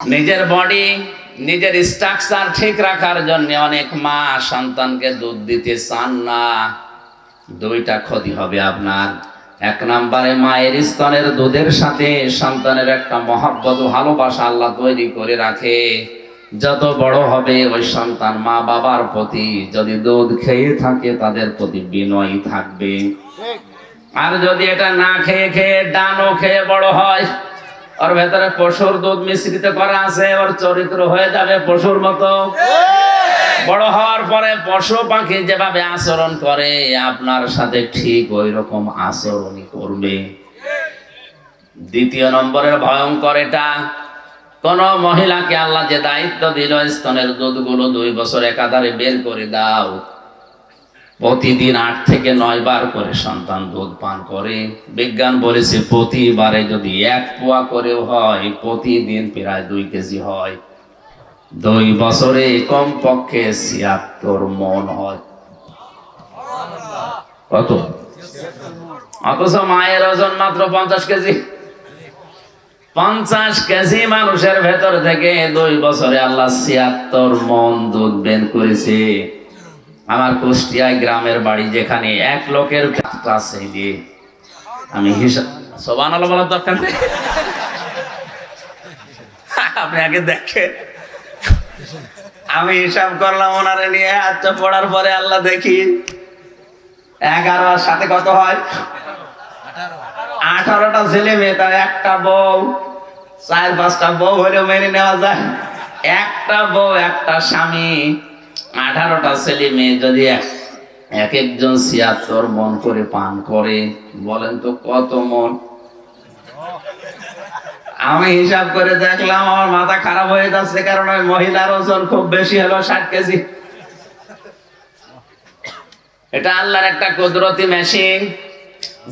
নিজের বডি নিজের স্ট্রাকচার ঠিক রাখার জন্য অনেক মা সন্তানকে দুধ দিতে চান না। দুইটা ক্ষতি হবে আপনার। এক নম্বরে মায়ের স্তনের দুধের সাথে সন্তানের একটা মহাব্বত ভালোবাসা আল্লাহ তৈরি করে রাখে। যত বড় হবে ওই সন্তান মা বাবার প্রতি যদি দুধ খেয়ে থাকে তাদের প্রতি বিনয়ী থাকবে। আর যদি এটা না খেয়ে খেয়ে ডানও খেয়ে বড় হয় ওর ভেতরে পশুর দুধ মিশ্রিত করা আছে ওর চরিত্র হয়ে যাবে পশুর মতো। বড় হওয়ার পরে পশু পাখি যেভাবে আচরণ করে, আপনার সাথে ঠিক ওই রকম আচরণই করবে। দ্বিতীয় নম্বরের ভয়ঙ্কর এটা, কোন মহিলাকে আল্লাহ যে দায়িত্ব দিল, স্তনের দুধগুলো দুই বছর একাধারে বের করে দাও। প্রতিদিন আট থেকে নয় বার করে সন্তান দুধ পান করে। বিজ্ঞান বলেছে প্রতিবারে যদি এক পোয়া করেও হয়, প্রতিদিন প্রায় দুই কেজি হয়। দুই বছরে কম পক্ষে ছিয়াত্তর মন হয়। কত? অথচ মায়ের ওজন মাত্র পঞ্চাশ কেজি। পঞ্চাশ কেজি মানুষের ভেতর থেকে দুই বছরে আল্লাহ ছিয়াত্তর মন দুধ বের করেছে। আমার কুষ্টিয়ায় গ্রামের বাড়ি যেখানে এক লোকের আছে যে আমি হিসাব সবান বলার দরকার নেই। আপনি আগে দেখে আমি হিসাব করলাম ওনারে নিয়ে আচ্ছা পড়ার পরে আল্লাহ দেখি। এগারো আর সাথে কত হয়? আঠারোটা ছেলে মেয়ে, তার একটা বউ, চার পাঁচটা বউ হলেও মেনে নেওয়া যায়। একটা বউ, একটা স্বামী। আঠারোটা ছেলে মেয়ে যদি এক- এক একজন ছিয়াত্তর মন করে পান করে, বলেন তো কত মন? আমি হিসাব করে দেখলাম আমার মাথা খারাপ হয়ে যাচ্ছে, কারণ ওই মহিলার ওজন খুব বেশি হলো ষাট কেজি। এটা আল্লাহর একটা কুদরতি মেশিন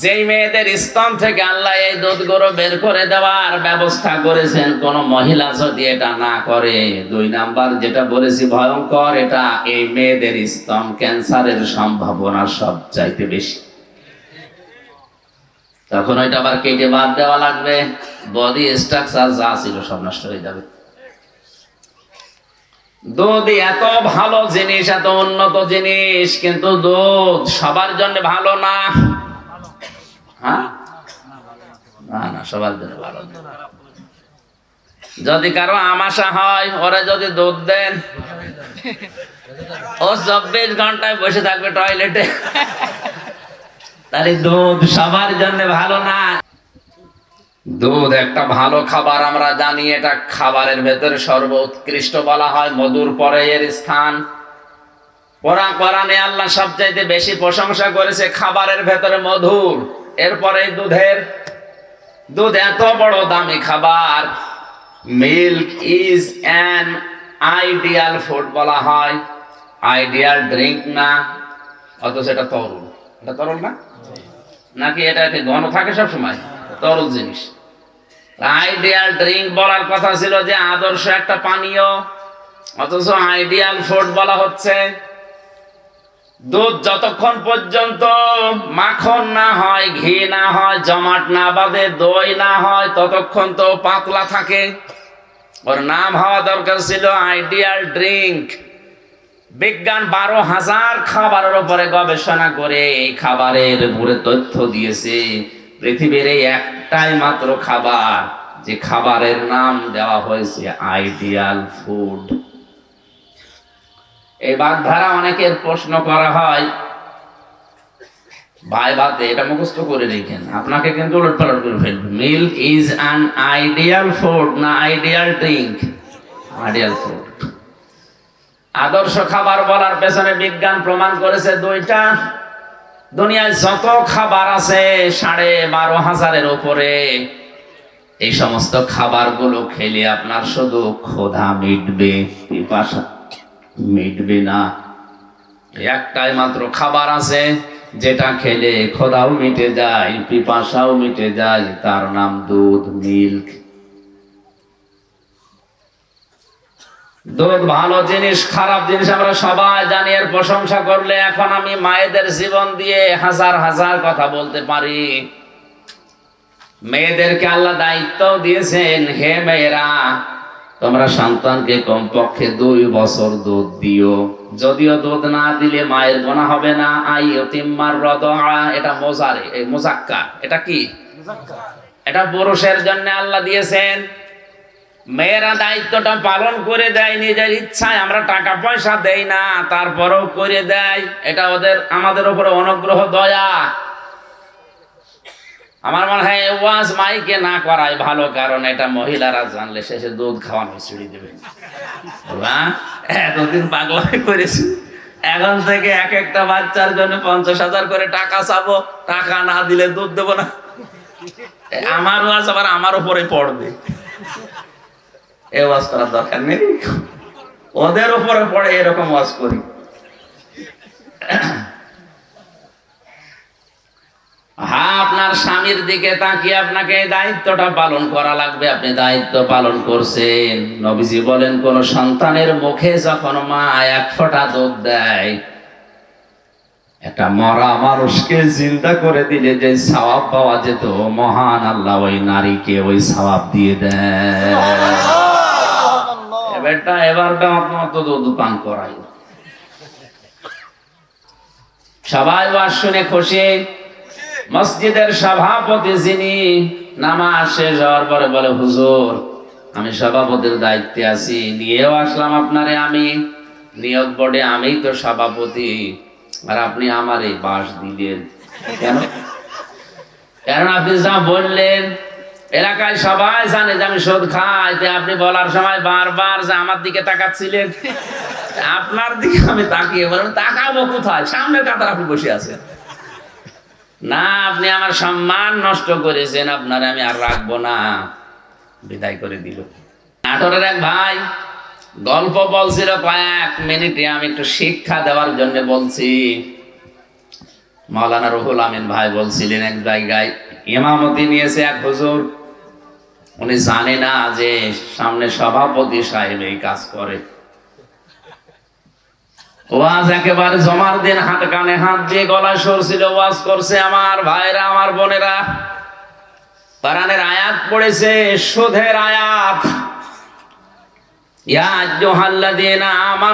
যেই মেয়েদের স্তন থেকে আল্লাহ এই দুধ গরু বের করে দেওয়ার ব্যবস্থা করেছেন, কোন মহিলা যদি এটা না করে, দুই নাম্বার যেটা বলেছি ভয়ঙ্কর, এটা এই মেয়েদের স্তন ক্যান্সারের সম্ভাবনা সব চাইতে বেশি। তখন ওইটা আবার কেটে বাদ দেওয়া লাগবে বডি স্ট্রাকচার যা ছিল সব নষ্ট হয়ে যাবে। দুধ এত ভালো জিনিস, এত উন্নত জিনিস, কিন্তু দুধ সবার জন্য ভালো না। হ্যাঁ? না না, সবার জন্য ভালো। যদি কারও আমাশা হয়, ওরা যদি দুধ দেন, ও চব্বিশ ঘন্টায় বসে থাকবে টয়লেটে। তাহলে দুধ সবার জন্য ভালো না। দুধ একটা ভালো খাবার, আমরা জানি এটা খাবারের ভেতরে সর্বোৎকৃষ্ট বলা হয়, মধুর পরে এর স্থান। কোরআন, কোরআনে আল্লাহ সবচাইতে বেশি প্রশংসা করেছে খাবারের ভেতরে মধুর। এরপরে দুধের, দুধ এত বড় দামি খাবার। Milk is an ideal food বলা হয়। আইডিয়াল ড্রিঙ্ক না, অথচ এটা তরল। এটা তরল না? নাকি এটা ঘন থাকে সব সময় তরল জিনিস। আইডিয়াল ড্রিঙ্ক বলার কথা ছিল যে আদর্শ একটা পানীয়, অথচ আইডিয়াল ফুড বলা হচ্ছে দুধ যতক্ষণ পর্যন্ত মাখন না হয়, ঘি না হয়, জমাট না বাদে দই না হয়, ততক্ষণ তো পাতলা থাকে। ওর নাম হওয়া দরকার ছিল আইডিয়াল ড্রিঙ্ক। বিজ্ঞান বারো হাজার খাবারের উপরে গবেষণা করে এই খাবারের উপরে তথ্য দিয়েছে। পৃথিবীর এই একটাই মাত্র খাবার, যে খাবারের নাম দেওয়া হয়েছে আইডিয়াল ফুড। এই বাগধারা অনেকের প্রশ্ন করা হয়, ভাই বাতে এটা মুখস্থ করে রেখেন আপনাকে কিন্তু উলট পালট করে ফেলবে। Milk is an ideal food না আইডিয়াল ড্রিঙ্ক আইডিয়াল ফুড আদর্শ খাবার বলার পেছনে বিজ্ঞান প্রমাণ করেছে দুইটা। দুনিয়ায় যত খাবার আছে, সাড়ে বারো হাজারের উপরে এই সমস্ত খাবারগুলো খেলে আপনার শুধু ক্ষুধা মিটবে, পিপাসা মিটবে না একটাই মাত্র খাবার আছে, যেটা খেলে ক্ষুধাও মিটে যায়, পিপাসাও মিটে যায়, তার নাম দুধ, মিল্ক। দুধ ভালো জিনিস, খারাপ জিনিস আমরা সবাই জানি, এর প্রশংসা করলে এখন আমি মায়েদের জীবন দিয়ে হাজার হাজার কথা বলতে পারি। মেয়েদেরকে আল্লাহ দায়িত্ব দিয়েছেন, হে মেয়েরা তোমরা সন্তানকে কমপক্ষে দুই বছর দুধ দিও। যদিও দুধ না দিলে মায়ের গোনা হবে না। আই তিম্মার রদ এটা মোজারে মোজাক্কা। এটা কি? এটা পুরুষের জন্য আল্লাহ দিয়েছেন। মেয়েরা দায়িত্বটা পালন করে দেয়, নিজের ইচ্ছায় আমরা টাকা পয়সা দেই না, তারপরেও করে দেয়। এটা ওদের, আমাদের উপরে অনুগ্রহ, দয়া। আমার মনে হয় ওয়াজ মাইকে না করাই ভালো, কারণ এটা মহিলারা জানলে শেষে দুধ খাওয়ানো ছিঁড়ে দেবে। এতদিন পাগলামি করেছি। এখন থেকে এক একটা বাচ্চার জন্য পঞ্চাশ হাজার করে টাকা চাবো। টাকা না দিলে দুধ দেবো না। আমার ওয়াজ আবার আমার উপরে পড়বে। এ ওয়াজ করার দরকার নেই। ওদের উপরে পড়ে এরকম ওয়াজ করি। হ্যাঁ আপনার স্বামীর দিকে তাকিয়ে আপনাকে এই দায়িত্বটা পালন করা লাগবে আপনি দায়িত্ব পালন করছেন। নবীজি বলেন কোন সন্তানের মুখে যখন মা এক ফোঁটা দুধ দেয় একটা মরা মানুষকে চিন্তা করে দিলে যে সওয়াব পাওয়া যেত মহান আল্লাহ ওই নারীকে ওই সওয়াব দিয়ে দেয়। এবারটা এবারটা আপনার তো দুধ পান করাই। সবাই ওয়াজ শুনে খুশি? মসজিদের সভাপতি যিনি নামাজ শেষ হওয়ার পরে বলে, হুজুর, আমি সভাপতির দায়িত্বে আছি, নিয়েও আসলাম আপনারে আমি, নিয়োগ বোর্ডে আমি তো সভাপতি, আর আপনি আমার এই বাস দিলেন। কেন? কারণ আপনি যা বললেন? এলাকায় সবাই জানে যে আমি সুদ খাই আপনি বলার সময় বারবার যে আমার দিকে তাকাচ্ছিলেন। আপনার দিকে আমি তাকিয়ে বললাম, তাকাবো কোথায়? সামনের কাতার আপনি বসে আছেন। না, আপনি আমার সম্মান নষ্ট করেছেন, আপনার আমি আর রাখব না। বিদায় করে দিল। নাটোরের এক ভাই গল্প বলছিল কয়েক মিনিটে, আমি একটু শিক্ষা দেওয়ার জন্য বলছি। মাওলানা রুহুল আমিন ভাই বলছিলেন এক জায়গায়, ইমামতি নিয়েছে এক হুজুর। উনি জানে না যে সামনে সভাপতি সাহেব এই কাজ করে। ওয়াজ একেবারে জমার দিন, হাত কানে হাত দিয়ে গলা সরছিল ওয়াজ করছে আমার ভাইরা, আমার বোনেরা। কোরআনের আয়াত পড়েছে সুধের আয়াত। ইয়া মা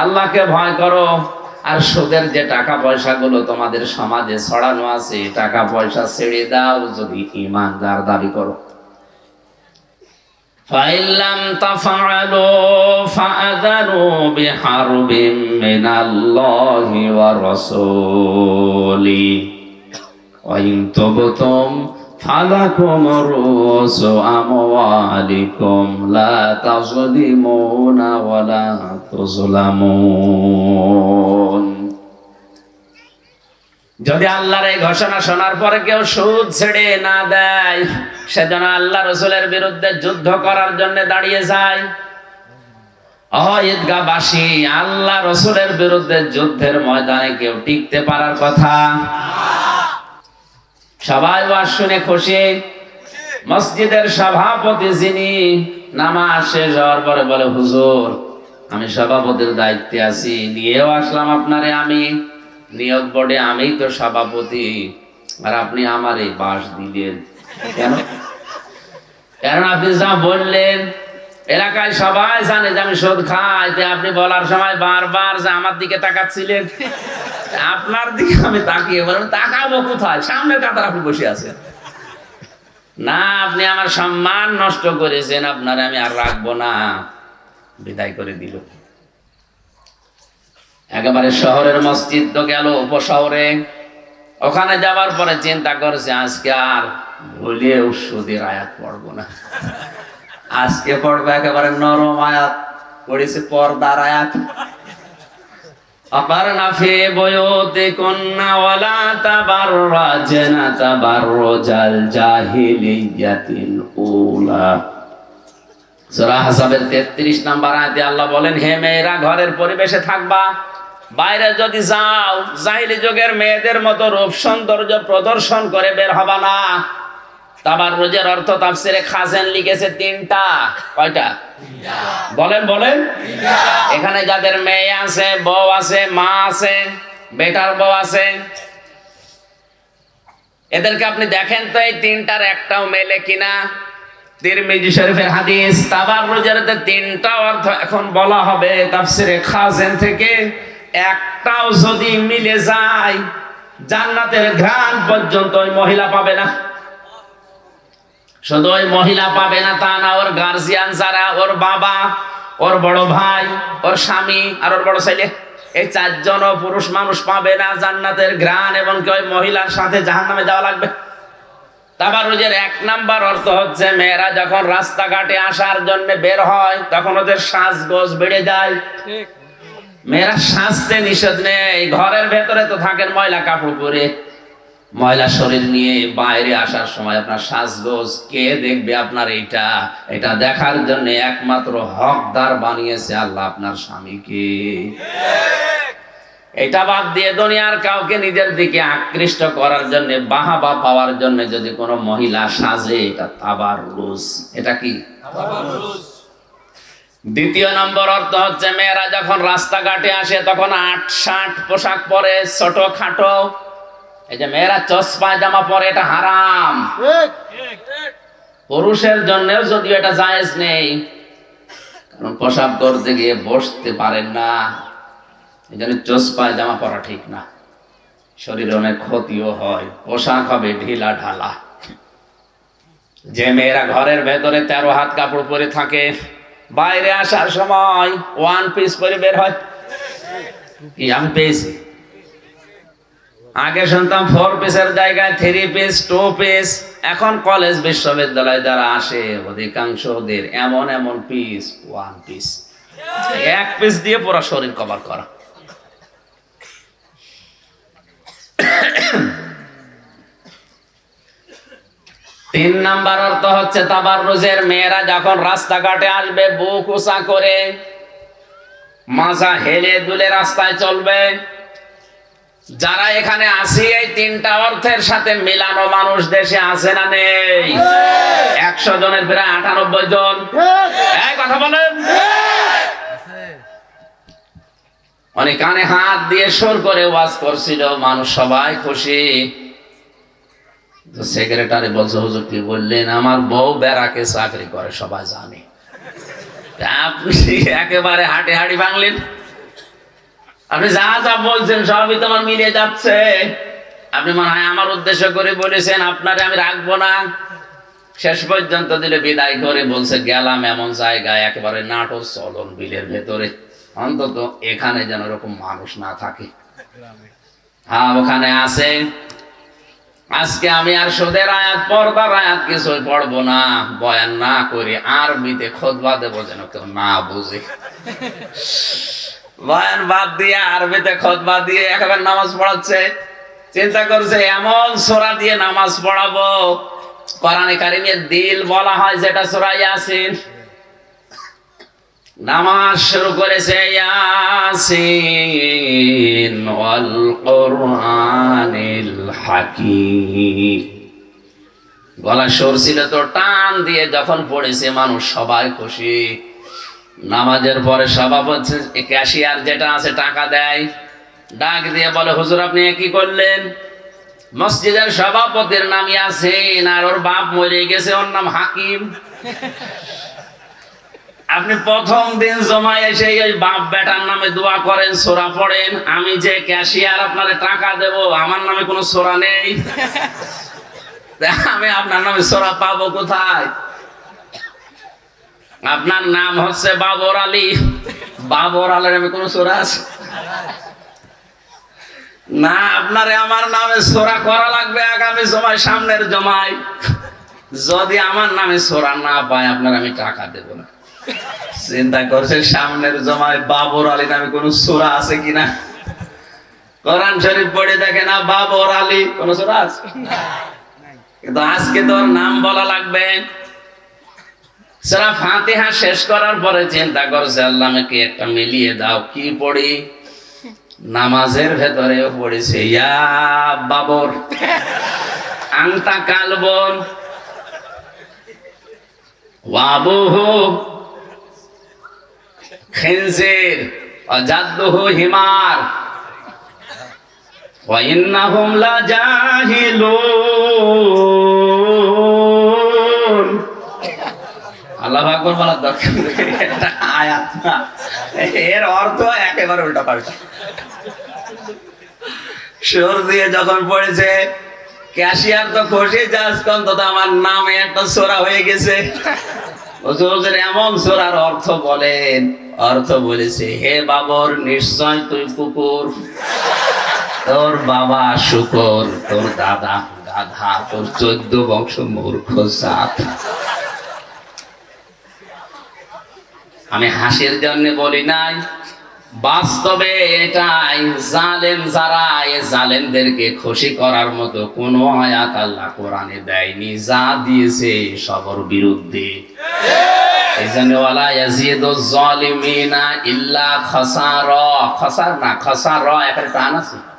আল্লাহকে ভয় করো। আর সুদের যে টাকা পয়সাগুলো তোমাদের সমাজে ছড়ানো আছে টাকা পয়সা ছেড়ে দাও যদি ইমানদার দাবি করো فإن لم تفعلوا فأذنوا بحرب من الله ورسوله وإن تبتم فلكم رؤوس أموالكم لا تظلمون ولا تظلمون যদি আল্লাহর এই ঘোষণা শোনার পরে কেউ সুদ ছেড়ে না দেয়, সেজন্য আল্লাহ রসুলের বিরুদ্ধে যুদ্ধ করার জন্য দাঁড়িয়ে যায়। ঈদগাবাসী আল্লাহ রসুলের বিরুদ্ধে যুদ্ধের ময়দানে কেউ টিকতে পারার কথা। সবাই শুনে খুশি। মসজিদের সভাপতি যিনি নামাজ শেষ হওয়ার পরে বলে, হুজুর, আমি সভাপতির দায়িত্বে আছি, নিয়েও আসলাম আপনারে আমি। নিয়োগ বোর্ডে আমি তো সভাপতি, আর আপনি আমার এই বাস দিলেন। কেন? আপনি যা বললেন, এলাকায় সবাই জানে যে আমি সুদ খাই আপনি বলার সময় বারবার যে আমার দিকে তাকাচ্ছিলেন। আপনার দিকে আমি তাকিয়ে বললাম, তাকাবো কোথায়? সামনের কাতার আপনি বসে আছেন। না, আপনি আমার সম্মান নষ্ট করেছেন, আপনার আমি আর রাখব না। বিদায় করে দিল। একেবারে শহরের মসজিদ তো গেল উপশহরে। ওখানে যাওয়ার পরে চিন্তা করছে, আজকে আর ভুলেও সুদের আয়াত পড়ব না। আজকে পড়ব একেবারে নরম আয়াত, পড়েছে পর্দার আয়াত। আবার নাফে বয়তে রোজাল হাসাবের 33 নাম্বার আয়াতে আল্লাহ বলেন, হে মেয়েরা, ঘরের পরিবেশে থাকবা। বাইরে যদি যাও, জাহিলি যুগের মেয়েদের মতো রূপ সৌন্দর্য প্রদর্শন করে বের হবা না। তাবার রোজের অর্থ তাফসিরে খাজেন লিখেছে তিনটা। কয়টা? বলেন বলেন। এখানে যাদের মেয়ে আছে, বউ আছে, মা আছে, বেটার বউ আছে। এদেরকে আপনি দেখেন তো এই তিনটার একটাও মেলে কিনা? তিরমিজি শরীফের হাদিস, তাবাররুজের যে তিনটা অর্থ এখন বলা হবে তাফসিরে খাজেন থেকে। একটাও যদি মিলে যায়, জান্নাতের ঘ্রাণ পর্যন্ত ওই মহিলা পাবে না। শুধু ওই মহিলা পাবে না, তা না, ওর গার্জিয়ান যারা, ওর বাবা, ওর বড় ভাই, ওর স্বামী আর ওর বড় ছেলে। এই চারজন পুরুষ মানুষ পাবে না জান্নাতের ঘ্রাণ এবং কি ওই মহিলার সাথে জাহান্নামে যাওয়া লাগবে। তাবারুজের এক নাম্বার অর্থ হচ্ছে, মেয়েরা যখন রাস্তাঘাটে আসার জন্য বের হয়, তখন ওদের সাজগোজ বেড়ে যায়। মেয়েরা সাজতে নিষেধ নেই। ঘরের ভেতরে তো থাকেন ময়লা কাপড় পরে। ময়লা শরীর নিয়ে বাইরে আসার সময় আপনার সাজগোজ, কে দেখবে আপনার এইটা? এটা দেখার জন্য একমাত্র হকদার বানিয়েছে আল্লাহ আপনার স্বামীকে। এটা বাদ দিয়ে দুনিয়ার কাউকে নিজের দিকে আকৃষ্ট করার জন্য, বাহাবা পাওয়ার জন্য যদি কোনো মহিলা সাজে, এটা তাবার এটা কি? দ্বিতীয় নম্বর অর্থ হচ্ছে, মেয়েরা যখন রাস্তাঘাটে আসে, তখন আট ষাট পোশাক পরে, ছোট খাটো। এই যে মেয়েরা চশমা, জামা পরে, এটা হারাম। পুরুষের জন্যও যদিও এটা জায়েজ নেই, কারণ পোশাক করতে গিয়ে বসতে পারেন না। এই জন্য চশমায় জামা পরা ঠিক না। শরীরে অনেক ক্ষতিও হয়, পোশাক হবে ঢিলা ঢালা যে মেয়েরা ঘরের ভেতরে তেরো হাত কাপড় পরে থাকে বাইরে আসার সময় ওয়ান পিস পরে বের হয়। কি, আমি আগে শুনতাম ফোর পিসের জায়গায় থ্রি পিস টু পিস এখন কলেজ বিশ্ববিদ্যালয় যারা আসে অধিকাংশ ওদের এমন এমন পিস ওয়ান পিস এক পিস দিয়ে পুরো শরীর কভার করা। তিন নাম্বার অর্থ হচ্ছে তাবার রোজের মেয়েরা যখন রাস্তাঘাটে আসবে বুক উঁচা করে মাজা হেলে দুলে রাস্তায় চলবে। যারা এখানে আসি, এই তিনটা অর্থের সাথে মিলানো মানুষ দেশে আছে না নেই? একশো জনের প্রায় আটানব্বই জন। কথা বলেন। অনেক কানে হাত দিয়ে সুর করে ওয়াজ করছিল, মানুষ সবাই খুশি। তো সেক্রেটারি বলছে হুজুর কি বললেন? আমার বউ বেড়াকে চাকরি করে সবাই জানে। আপনি একেবারে হাঁটে হাঁড়ি ভাঙলেন। আপনি যা যা বলছেন সবই তোমার মিলে যাচ্ছে। আপনি মনে হয় আমার উদ্দেশ্য করে বলেছেন আপনারে আমি রাখব না। শেষ পর্যন্ত দিলে বিদায় করে বলছে গেলাম এমন জায়গায় একেবারে নাটক চলন বিলের ভেতরে। অন্তত এখানে যেন এরকম মানুষ না থাকে। হ্যাঁ ওখানে আছে। আজকে আমি আর সুদের আয়াত, পর্দার আয়াত কিছু পড়ব না। বয়ান না করে, আরবিতে খোদবা দেবো যেন কেউ না বুঝে। বয়ান বাদ দিয়ে আরবিতে খোদবা দিয়ে একেবারে নামাজ পড়াচ্ছে। চিন্তা করছে, এমন সোরা দিয়ে নামাজ পড়াবো। কোরআনে কারিমের দিল বলা হয় যেটা সোরা ইয়াসিন। নামাজ শুরু করেছে ইয়াসিন ওয়াল কোরআনিল হাকিম গলা সর ছিল তো টান দিয়ে যখন পড়েছে, মানুষ সবাই খুশি। নামাজের পরে সভাপতি ক্যাশিয়ার যেটা আছে টাকা দেয়। ডাক দিয়ে বলে, হুজুর, আপনি কি করলেন? মসজিদের সভাপতির নামই আছেন আর ওর বাপ মরে গেছে, ওর নাম হাকিম। আপনি প্রথম দিন জমায় এসে ওই বাপ বেটার নামে দোয়া করেন, সোরা পড়েন। আমি যে ক্যাশিয়ার আপনারে টাকা দেব, আমার নামে কোনো সোরা নেই। আমি আপনার নামে সোরা পাবো কোথায়? আপনার নাম হচ্ছে বাবর আলী। বাবর আলীর নামে কোনো সোরা আছে? না, আপনারে আমার নামে সোরা করা লাগবে আগামী জমায়, সামনের জমায়। যদি আমার নামে সোরা না পায়, আপনার আমি টাকা দেব না। চিন্তা করছে, সামনের জমায় বাবর আলী নামে কোন সোরা আছে কিনা? কোরআন শরীফ পড়ে দেখে না বাবর আলী, কোন সোরা আছে? কিন্তু আজকে তোর নাম বলা লাগবে। ফাতিহা শেষ করার পরে চিন্তা করছে, আল্লাহ একটা মিলিয়ে দাও, কি পড়ি? নামাজের ভেতরেও পড়েছে, ইয়া বাবর আংতা কালবন, ওয়াবুহু অজাদ্দুহু হিমার। আল্লাহ আকবর বলার দরকার এর অর্থ একেবারে উল্টা পাল্টা। সুর দিয়ে যখন পড়েছে, ক্যাশিয়ার তো খুশি যাস আমার নামে একটা সোরা হয়ে গেছে। এমন সোরার অর্থ বলেন। অর্থ বলেছে, হে বাবর, নিশ্চয় তুই কুকুর। তোর বাবা শুকর, তোর দাদা গাধা, তোর চোদ্দ বংশ মূর্খ জাত। আমি হাসির জন্য বলি নাই বাস্তবে এটাই জালেম যারা, এ জালেমদেরকে খুশি করার মতো কোন আয়াত আল্লাহ কোরআনে দেয়নি, যা দিয়েছে সবর বিরুদ্ধে। এই জন্য ওয়ালা ইয়াজিদু যালিমিনা ইল্লা খাসারা, খাসার না খাসারা একটা টান আছে।